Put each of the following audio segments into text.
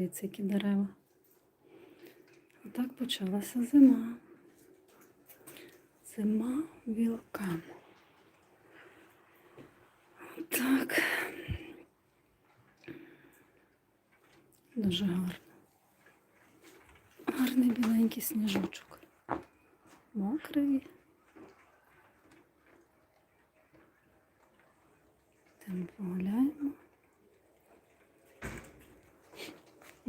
Дивіться, які дерева. Отак почалася зима. Зима вілкам. Так. Дуже гарно. Гарний біленький сніжочок. Мокрий. Там погуляємо.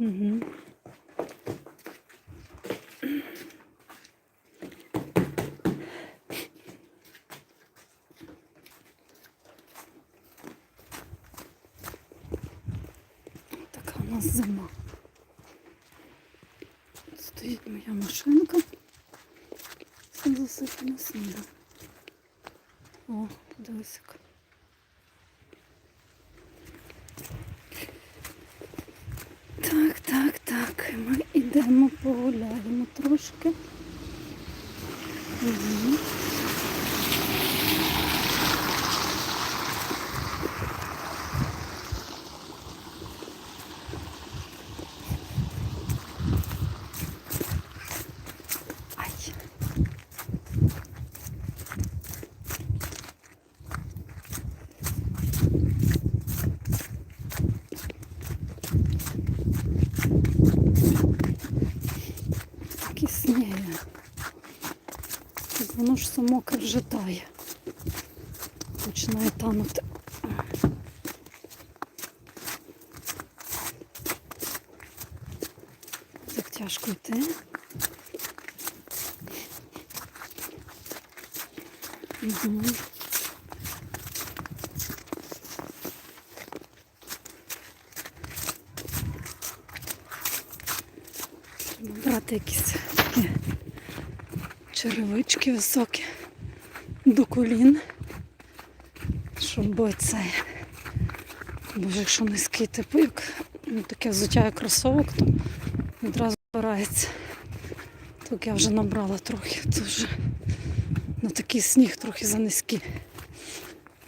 Угу. Така у нас зима. Тут Стоїть моя машинка. Все засипано. О, подивись. Йдемо погуляємо трошки. Угу. Так воно ж мокре вже. Починає танути. Так тяжко йти. Угу. Брати якісь такі черевички високі до колін, щоб це. Боже, якщо низький типу, як ну, таке взуття як кросовок, то відразу збирається. Так я вже набрала трохи, це вже на такий сніг трохи занизькі.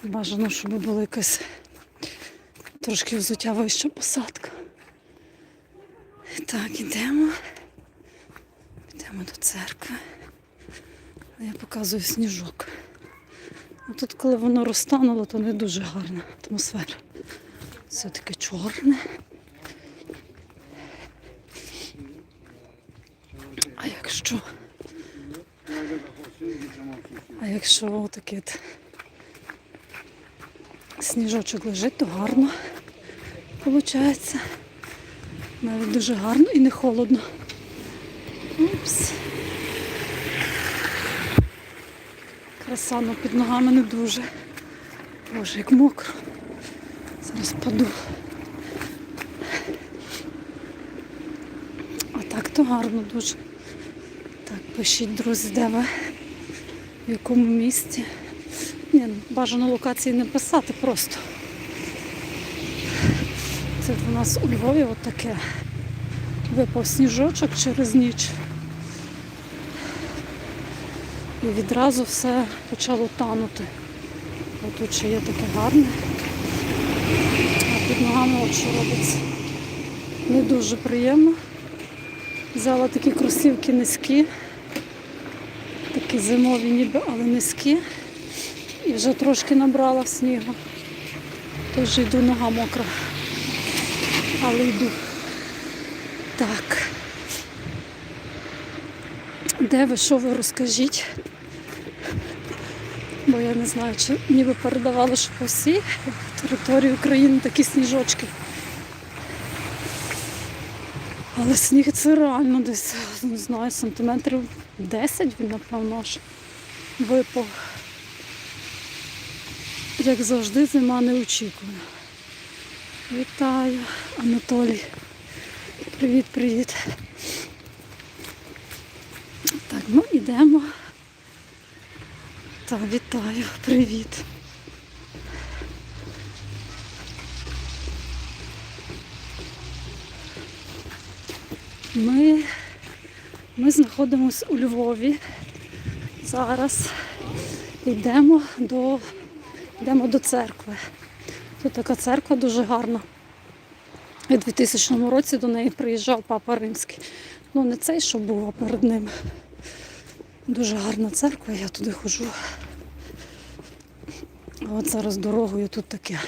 Бажано, щоб було якась трошки взуття вища посадка. Так, ідемо. Йдемо до церкви. Я показую сніжок. А тут, коли воно розтануло, то не дуже гарна атмосфера. Все таке чорне. А якщо. А якщо такий от сніжочок лежить, то гарно виходить. Навіть дуже гарно і не холодно. Упс. Краса, але під ногами не дуже. Боже, як мокро. Зараз паду. А так то гарно дуже. Так, пишіть, друзі, де ви, в якому місті. Ні, ну, бажано локації не писати просто. Це в нас у Львові от таке. Випав сніжочок через ніч. І відразу все почало танути. Отут ще є таке гарне. А під ногами що робиться. Не дуже приємно. Взяла такі кросівки низькі, такі зимові ніби, але низькі. І вже трошки набрала снігу. Тож йду нога мокра. Але йду. Так. Де ви, що ви розкажіть? Бо я не знаю, чи ніби передавали, що по всій території України такі сніжочки. Але сніг це реально десь, не знаю, сантиметрів 10 він, напевно, аж випав. Як завжди, зима не очікує. Вітаю, Анатолій. Привіт, привіт. Так, ну йдемо. Так, вітаю, привіт. Ми, ми знаходимося у Львові. Зараз йдемо до, йдемо до церкви. Тут така церква дуже гарна. У 2000 році до неї приїжджав папа римський. Ну, не цей, що був, перед ним. Дуже гарна церква, я туди ходжу. От зараз дорогою тут таке.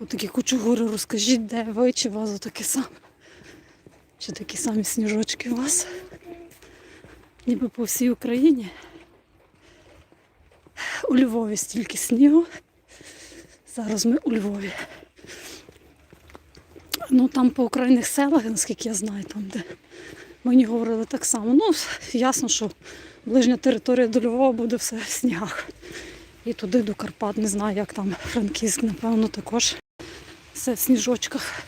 Отакі кучугури, розкажіть, де ви, чи у вас таке саме. Чи такі самі сніжочки у вас? Ніби по всій Україні. У Львові стільки снігу. Зараз ми у Львові. Ну там по окраїнних селах, наскільки я знаю, там де мені говорили так само. Ну, ясно, що ближня територія до Львова буде все в снігах. І туди до Карпат, не знаю, як там Франківськ, напевно, також все в сніжочках.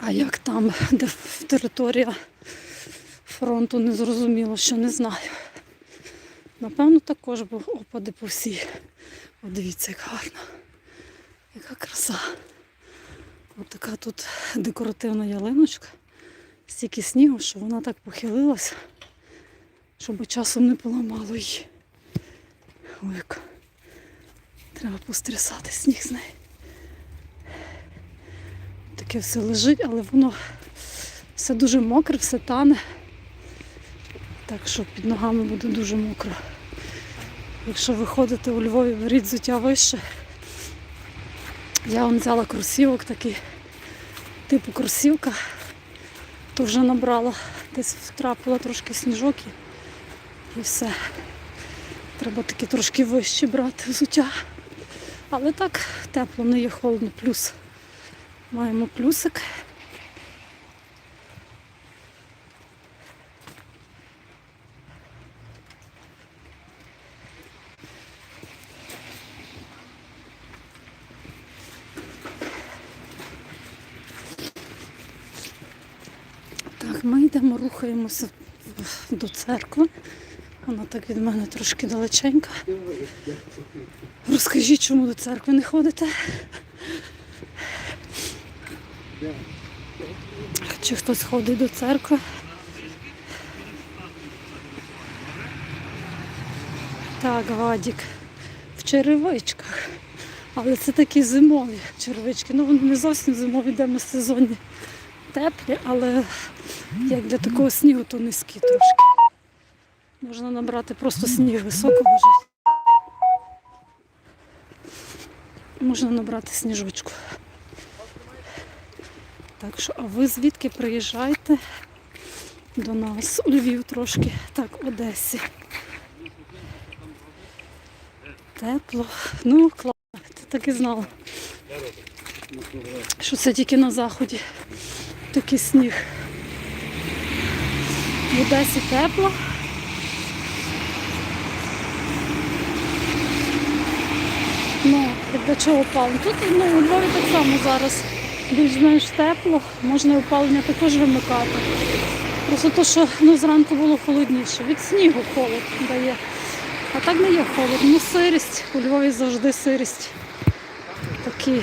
А як там, де територія фронту, не зрозуміло, що не знаю. Напевно, також був опади по всій. О, дивіться, як гарно. Яка краса. Ось така тут декоративна ялиночка. Стільки снігу, що вона так похилилася, щоб часом не поламало її. Ой, як. Треба пострясати сніг з неї. Таке все лежить, але воно все дуже мокре, все тане. Так що під ногами буде дуже мокро. Якщо ви ходите у Львові, беріть взуття вище. Я вам взяла кросівок такий, типу кросівка, то вже набрала, десь втрапила трошки сніжок і, все. Треба таки трошки вище брати взуття. Але так тепло, не є холодно, плюс. Маємо плюсик. Так, ми йдемо, рухаємося до церкви. Вона так від мене трошки далеченька. Розкажіть, чому до церкви не ходите? Чи хтось ходить до церкви? Так, Вадік, в черевичках. Але це такі зимові черевички. Ну вони не зовсім зимові, де сезонні теплі, але як для такого снігу, то низькі трошки. Можна набрати просто сніг високо лежить. Можна набрати сніжочку. Так що, а ви звідки приїжджаєте до нас у Львів трошки, так, Одесі. Тепло. Ну, класно, ти так і знала. Що це тільки на заході. Такий сніг. В Одесі тепло. Ну, для чого опалення? Тут ну, у Львові так само зараз більш-менш тепло, можна опалення також вимикати. Просто то, що ну, зранку було холодніше. Від снігу холод дає. А так не є холод. Ну, сирість. У Львові завжди сирість. Такі,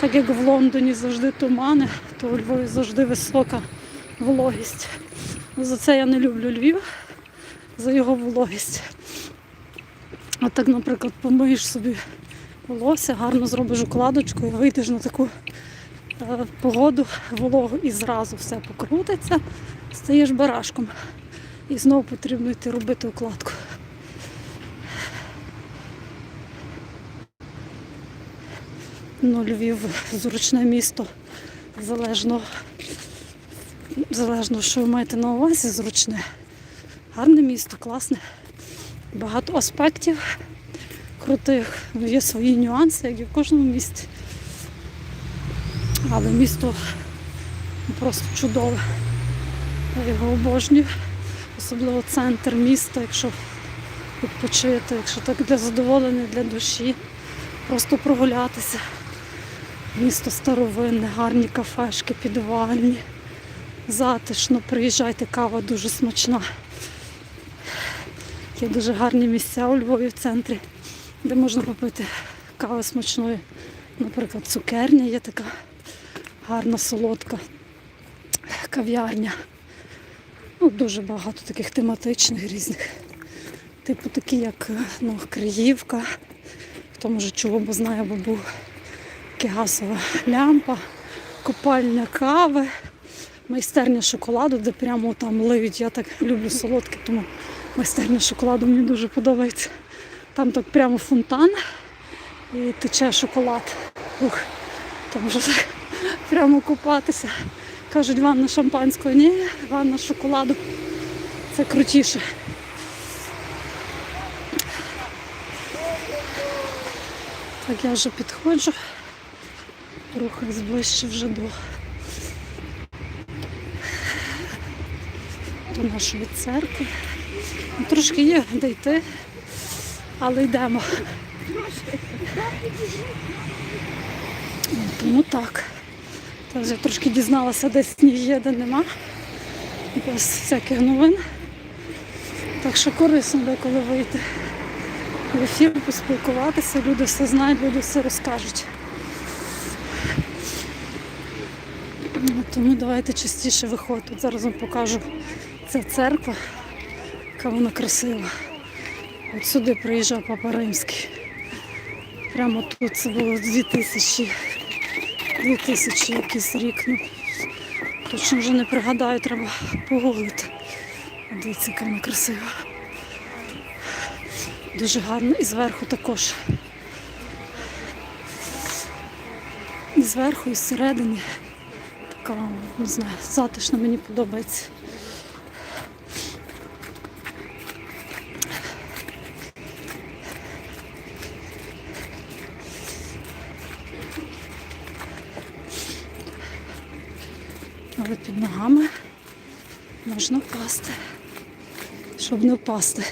так як в Лондоні завжди тумани, то у Львові завжди висока вологість. За це я не люблю Львів, за його вологість. А так, наприклад, помиєш собі волосся, гарно зробиш укладочку і вийдеш на таку е, погоду вологу і зразу все покрутиться, стаєш барашком. І знову потрібно йти робити укладку. Ну, Львів зручне місто, залежно, залежно, що ви маєте на увазі, зручне. Гарне місто, класне. Багато аспектів крутих. Є свої нюанси, як і в кожному місті. Але місто просто чудове. Я його обожнюю. Особливо центр міста, якщо відпочити, якщо так для задоволення, для душі. Просто прогулятися. Місто старовинне, гарні кафешки, підвальні. Затишно, приїжджайте, кава дуже смачна. Є дуже гарні місця у Львові в центрі, де можна попити кави смачної. Наприклад, цукерня є така гарна, солодка кав'ярня. Ну, дуже багато таких тематичних різних. Типу такі, як ну, Криївка. Хто може чув або знає, або був тільки газова лямпа, копальня кави, майстерня шоколаду, де прямо там лиють. Я так люблю солодке, тому майстерня шоколаду мені дуже подобається. Там так прямо фонтан і тече шоколад. Ух, там вже так прямо купатися. Кажуть, ванна шампанського. Ні, ванна шоколаду. Це крутіше. Так, я вже підходжу. Рухаюсь ближче вже до, до нашої церкви. Ну, Трошки є де йти, але йдемо. Ну, Тому так. Тож я трошки дізналася, де сніг є, де нема. Без всяких новин. Так що корисно деколи вийти в ефір, поспілкуватися, люди все знають, люди все розкажуть. Тому давайте частіше виходити. Зараз вам покажу. Це церква, яка вона красива. От сюди приїжджав Папа Римський. Прямо тут це було 2000, 2000 якийсь рік. Ну, точно вже не пригадаю, треба погуглити. Дивіться, яка вона красива. Дуже гарно і зверху також. І зверху, і зсередини. Така, не знаю, затишно мені подобається. Але під ногами можна впасти, щоб не впасти.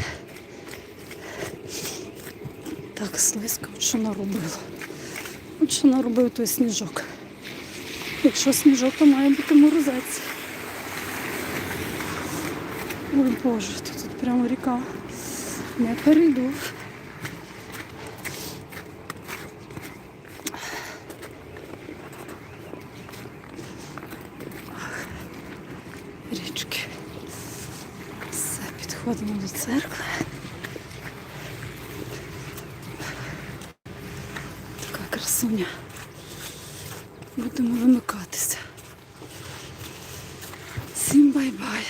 Так, слизько, що наробило. От що наробив той сніжок. Якщо сніжок, то має бути морозець. Ой Боже, тут, тут прямо ріка. Не перейду. Річки. Все, підходимо до церкви. Така красуня. Будемо вимикатися. Всім бай-бай.